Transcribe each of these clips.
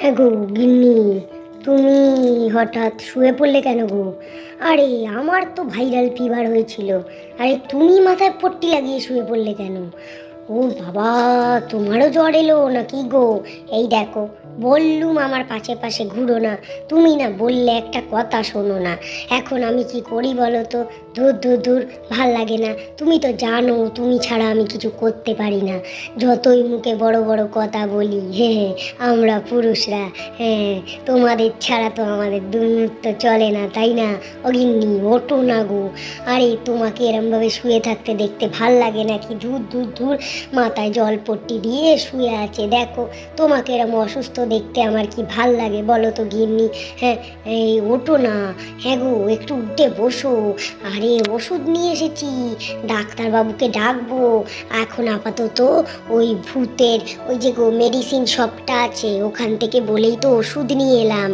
হ্যাঁ গো, গিন্নি, তুমি হঠাৎ শুয়ে পড়লে কেন গো? আরে, আমার তো ভাইরাল ফিভার হয়েছিল। আরে, তুমি মাথায় পট্টি লাগিয়ে শুয়ে পড়লে কেন? ও বাবা, তোমারও জ্বর এলো নাকি গো? এই দেখো বললুম আমার পাশে পাশে ঘুরো না। তুমি না বললে একটা কথা শোনো না। এখন আমি কি করি বলো তো? দূর দূর দূর, ভালো লাগে না। তুমি তো জানো, তুমি ছাড়া আমি কিছু করতে পারি না। যতই মুখে বড় বড় কথা বলি হ্যাঁ আমরা পুরুষরা হ্যাঁ তোমাদের ছাড়া তো আমাদের দুর্মুক্ত চলে না, তাই না? অগিন্নি ওটো না গো। আরে, তোমাকে এরমভাবে শুয়ে থাকতে দেখতে ভালো লাগে না কি দূর দূর দূর, মাথায় জল পট্টি দিয়ে শুয়ে আছে। দেখো, তোমাকে এরম অসুস্থ দেখতে আমার কি ভালো লাগে? বলো তো গিন্নি। হ্যাঁ এই ওটো না। হ্যাঁ গো, একটু উঠে বসো। আরে, ওষুধ নিয়ে এসেছি। ডাক্তারবাবুকে ডাকবো। এখন আপাতত ওই ভূতের, ওই যে গো মেডিসিন শপটা আছে, ওখান থেকে বলেই তো ওষুধ নিয়ে এলাম।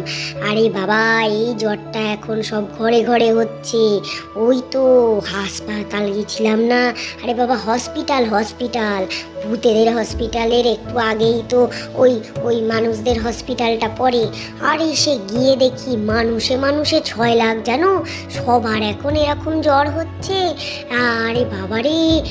আরে বাবা, এই জ্বরটা এখন সব ঘরে ঘরে হচ্ছে। ওই তো হাসপাতাল গেছিলাম না। আরে বাবা হসপিটাল হসপিটাল ভূতেদের হসপিটালের একটু আগেই তো ওই ওই মানুষদের হসপিটালটা পড়ে। আর এসে গিয়ে দেখি মানুষে মানুষে ছয় লাখ জানো? সবার এখন এরকম জ্বর হচ্ছে। আরে বাবারে,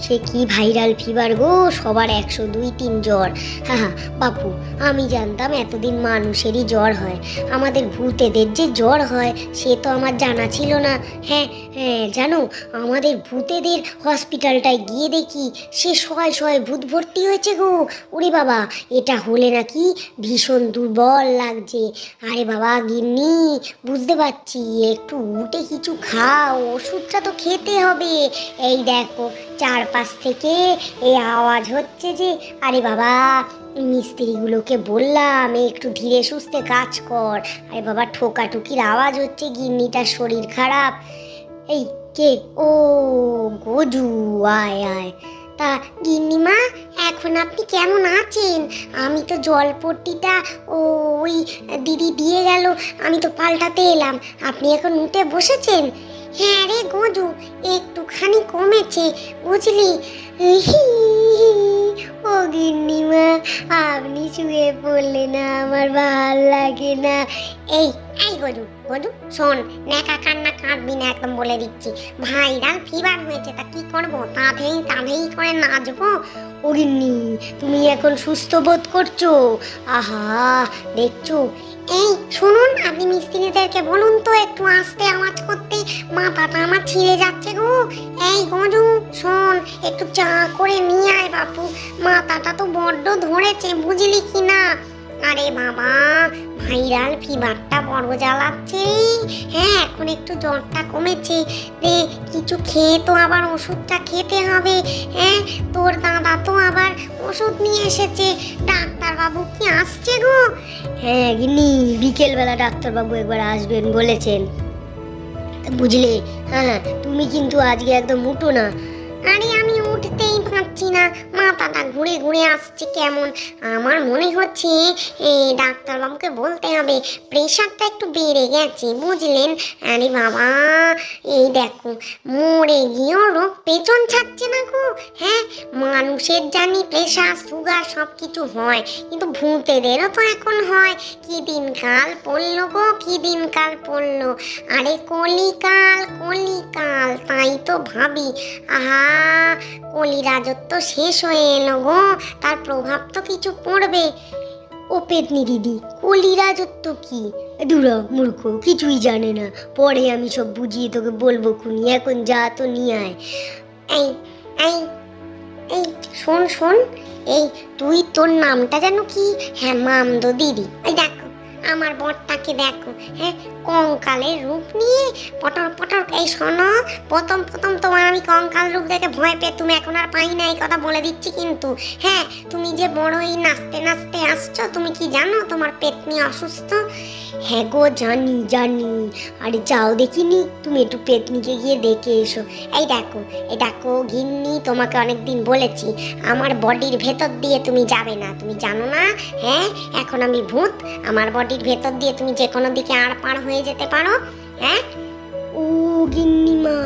সে কি ভাইরাল ফিভার গো? সবার একশো দুই তিন জ্বর। হ্যাঁ হ্যাঁ বাপু, আমি জানতাম এতদিন মানুষেরই জ্বর হয়। আমাদের ভূতেদের যে জ্বর হয়, সে তো আমার জানা ছিল না। হ্যাঁ হ্যাঁ জানো, আমাদের ভূতেদের হসপিটালটায় গিয়ে দেখি সে শয় শয় ভূত ভর্তি হয়েছে গো। ওরে বাবা, এটা হলে নাকি ভীষণ দুর্বল লাগছে। আরে বাবা, গিন্নি, বুঝতে পারছি, একটু উঠে কিছু খাও, ওষুধটা তো খেতে হবে। এই দেখো, চারপাশ থেকে এই আওয়াজ হচ্ছে যে, আরে বাবা, মিস্ত্রিগুলোকে বললাম, একটু ধীরে সুস্থে কাজ কর। আরে বাবা, ঠোকাঠুকির আওয়াজ হচ্ছে গিন্নিটার শরীর খারাপ। এই কে? ও গজু আয় আয়। তা গিন্নিমা, এখন আপনি কেমন আছেন? আমি তো জলপট্টিটা ওই দিদি দিয়ে গেল, আমি তো পাল্টাতে এলাম। আপনি এখন উঠে বসেছেন? হ্যাঁ রে গজু একটুখানি কমেছে, বুঝলি? ও গিন্নিমা, আপনি শুয়ে পড়লে না, আমার ভালো লাগে না। এই এই গজু গজু শোন, ন্যাকা কান্না কাঁদবি না একদম বলে দিচ্ছি। ভাইরাল ফিভার হয়েছে, তা কি করব? তাঁতেই তাঁতেই করে নাচবো? ও তুমি এখন সুস্থ বোধ করছ? আহা, দেখছ? এই, শুনুন, আপনি মিস্ত্রিদেরকে বলুন তো একটু আস্তে আওয়াজ করতে। মাথাটা আমার ছিঁড়ে যাচ্ছে গো। এই গজু শোন, একটু চা করে নিয়ে আয় বাপু। মাথাটা তো বড্ড ধরেছে, বুঝলি কি না? আরে বাবা ভাইরাল ফিভারটা বড় জ্বালাচ্ছে হ্যাঁ এখন একটু জ্বরটা কমেছে। রে কিছু খেয়ে তো আবার ওষুধটা খেতে হবে। হ্যাঁ তোর দাদা তো আবার ওষুধ নিয়ে এসেছে। ডাক্তারবাবু কি আসছে গো? হ্যাঁ গিন্নি বিকেলবেলা ডাক্তারবাবু একবার আসবেন বলেছেন। বুঝলে হ্যাঁ তুমি কিন্তু আজকে একদম উঠো না। আরে আমি উঠতেই পারছি না মাথাটা ঘুরে ঘুরে আসছে কেমন। আমার মনে হচ্ছে, এই ডাক্তারবাবুকে বলতে হবে, প্রেশারটা একটু বেড়ে গেছে, বুঝলেন? আরে বাবা, এই দেখো, মরে গিয়েও রোগ পেছন ছাড়ছে না গো। হ্যাঁ মানুষের জানি প্রেশার, সুগার সব কিছু হয়, কিন্তু ভূতেদেরও তো এখন হয়। কি দিনকাল পড়ল গো, কি দিনকাল পড়ল। আরে কলিকাল কলিকাল, তাই তো ভাবি। আহা কলি রাজত্ব শেষ হয়ে এলো গো। তার প্রভাব তো কিছু পড়বে। ও পেতনি দিদি কলি রাজত্ব কি? দূরা, মূর্খ, কিছুই জানে না। পরে আমি সব বুঝিয়ে তোকে বলব খুনি, এখন যা তো নিয়ে আয়। এই এই এই, শোন শোন, এই, তুই তোর নামটা যেন কি? হ্যাঁ মামদো দিদি। এই দেখো। আমার বরটাকে দেখো হ্যাঁ? কঙ্কালের রূপ নিয়ে পটর পটর এই শোনো, প্রথম প্রথম তোমার আমি কঙ্কাল রূপ দেখে ভয় পেয়ে, তুমি এখন আর পাই না, এই কথা বলে দিচ্ছি কিন্তু হ্যাঁ? তুমি যে বড়ই নাচতে নাচতে আসছো, তুমি কি জানো তোমার পেতনি অসুস্থ? হ্যাঁ গো, জানি জানি, আরে যাও দেখিনি, তুমি একটু পেতনিকে গিয়ে দেখে এসো। এই দেখো এই দেখো গিন্নি, তোমাকে অনেকদিন বলেছি, আমার বডির ভেতর দিয়ে তুমি যাবে না, তুমি জানো না? হ্যাঁ? এখন আমি ভূত, আমার বডির ভেতর দিয়ে তুমি যে কোনো দিকে আর পার হয়ে যেতে পারো হ্যাঁ? ও গিন্নিমা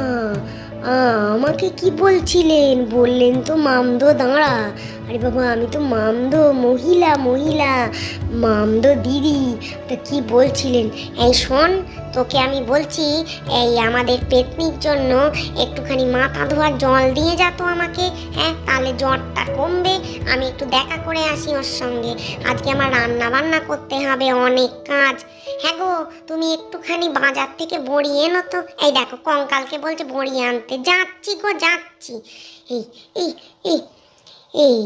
আমাকে কি বলছিলেন? বললেন তো মামদো, দাঁড়া। আরে বাবা, আমি তো মামদো, মহিলা মহিলা। মামদো দিদি, তা কি বলছিলেন? এই শোন, তোকে আমি বলছি, এই আমাদের পেতনির জন্য একটুখানি মাথা ধোয়ার জল দিয়ে যা তো আমাকে হ্যাঁ? তাহলে জ্বরটা কমবে। আমি একটু দেখা করে আসি ওর সঙ্গে। আজকে আমার রান্না বান্না করতে হবে, অনেক কাজ। হ্যাঁ গো, তুমি একটুখানি বাজার থেকে বড়ি এনো তো। এই দেখো, কঙ্কালকে বলছে বড়ি আনতে। যাচ্ছি গো, যাচ্ছি। এই এই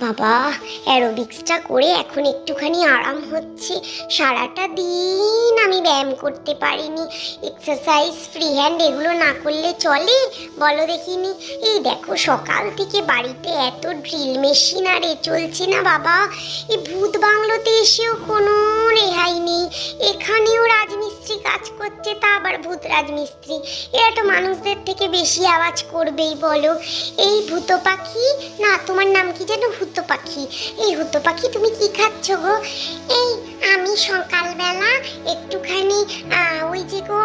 বাবা অ্যারোবিক্সটা করে এখন একটুখানি আরাম হচ্ছে। সারাটা দিন আমি ব্যায়াম করতে পারিনি। এক্সারসাইজ ফ্রি হ্যান্ড এগুলো না করলে চলে? বলো দেখিনি। এই দেখো, সকাল থেকে বাড়িতে এত ড্রিল মেশিন আর এ চলছে না বাবা। এই ভূত বাংলোতে এসেও কোনো কাজ করছে, তা আবার ভূত রাজমিস্ত্রি। এরা তো মানুষদের থেকে বেশি আওয়াজ করবেই, বলো। এই ভূত পাখি? না, তোমার নাম কি যেন ভূত পাখি? এই ভূত পাখি তুমি কি খাচ্ছ গো? এই আমি সকালবেলা একটুখানি ওই যে গো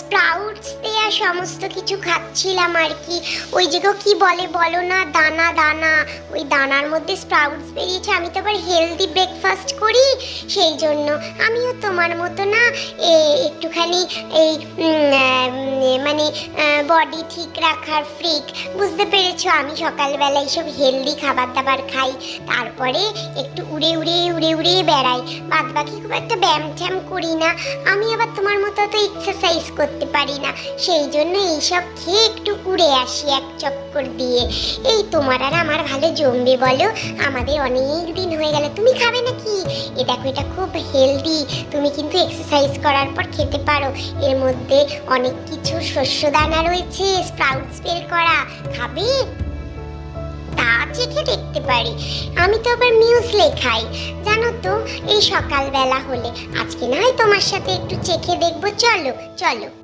স্প্রাউটস দেয়া সমস্ত কিছু খাচ্ছিলাম আর কি। ওই যে গো, কি বলে বলো না, দানা দানা। ওই দানার মধ্যে স্প্রাউটস বেরিয়েছে। আমি তো আবার হেলদি ব্রেকফাস্ট করি, সেই জন্য। আমিও তোমার মতো না একটুখানি এই মানে বডি ঠিক রাখার ফ্রিক বুঝতে পেরেছ? আমি সকালবেলা এইসব হেলদি খাবার দাবার খাই। তারপরে একটু উড়ে উড়ে উড়ে উড়ে বেড়াই। বাদ বাকি খুব একটা ব্যায়াম ট্যাম করি না। আমি আবার তোমার মতো তো এক্সারসাইজ করতে পারি না। সেই জন্য এইসব খেয়ে একটু উড়ে আসি এক চক্কর দিয়ে। এই তোমার আর আমার ভালো জমবে বলো। আমাদের অনেক দিন হয়ে গেল। তুমি খাবে নাকি? এ দেখো, এটা খুব হেলদি তুমি কিন্তু এক্সারসাইজ করার পর খেতে পারো। এর মধ্যে অনেক কিছু শস্য দানা রয়েছে স্প্রাউটস বের করা। খাবে? তা চেখে দেখতে পারি। আমি তো আবার নিউজ লেখাই। জানো তো, এই সকালবেলা হলে। আজকে না হয় তোমার সাথে একটু চেখে দেখব। চলো চলো।